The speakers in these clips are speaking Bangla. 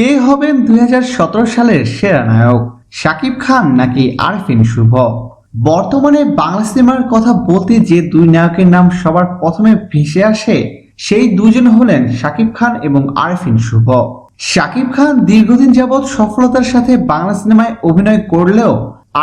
কে হবেন দুই হাজার সতেরো সালের সেরা নায়ক? শাকিব খান নাকি আরফিন শুভ? বর্তমানে বাংলা সিনেমার কথা বলতে যে দুই নায়কের নাম সবার প্রথমে ভেসে আসে, সেই দুজন হলেন শাকিব খান এবং আরফিন শুভ। শাকিব খান দীর্ঘদিন যাবৎ সফলতার সাথে বাংলা সিনেমায় অভিনয় করলেও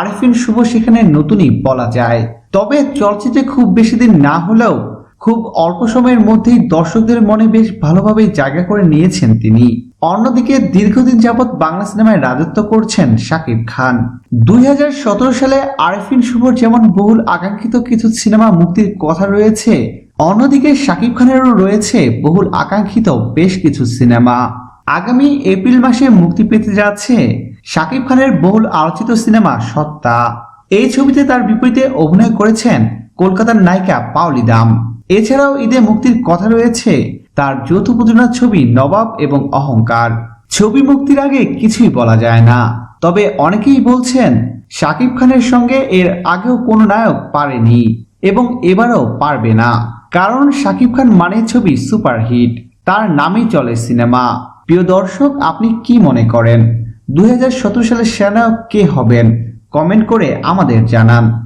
আরফিন শুভ সেখানে নতুনই বলা যায়। তবে চলচ্চিত্রে খুব বেশি দিন না হলেও খুব অল্প সময়ের মধ্যেই দর্শকদের মনে বেশ ভালোভাবে জায়গা করে নিয়েছেন তিনি। অন্যদিকে দীর্ঘদিন যাবৎ বাংলা সিনেমায় রাজত্ব করছেন শাকিব খান। দুই হাজার সতেরো সালে আরফিন শুভর যেমন বহুল আকাঙ্ক্ষিত কিছু সিনেমা মুক্তির কথা রয়েছে, অন্যদিকে শাকিব খানেরও রয়েছে বহুল আকাঙ্ক্ষিত বেশ কিছু সিনেমা। আগামী এপ্রিল মাসে মুক্তি পেতে যাচ্ছে শাকিব খানের বহুল আলোচিত সিনেমা সত্তা। এই ছবিতে তার বিপরীতে অভিনয় করেছেন কলকাতার নায়িকা পাওলি দাম। এছাড়াও ঈদে মুক্তির কথা রয়েছে। তার যৌথ প্রযোজনার ছবি নবাব এবং অহংকার। ছবি মুক্তির আগে কিছুই বলা যায় না। তবে অনেকেই বলছেন, শাকিব খানের সঙ্গে এর আগেও কোনো নায়ক পারেনি এবং এবারও পারবে না। কারণ শাকিব খান মানে ছবি সুপারহিট। তার নামেই চলে সিনেমা। প্রিয় দর্শক, আপনি কি মনে করেন? দুই সালের সেনায়ক কে হবেন? কমেন্ট করে আমাদের জানান।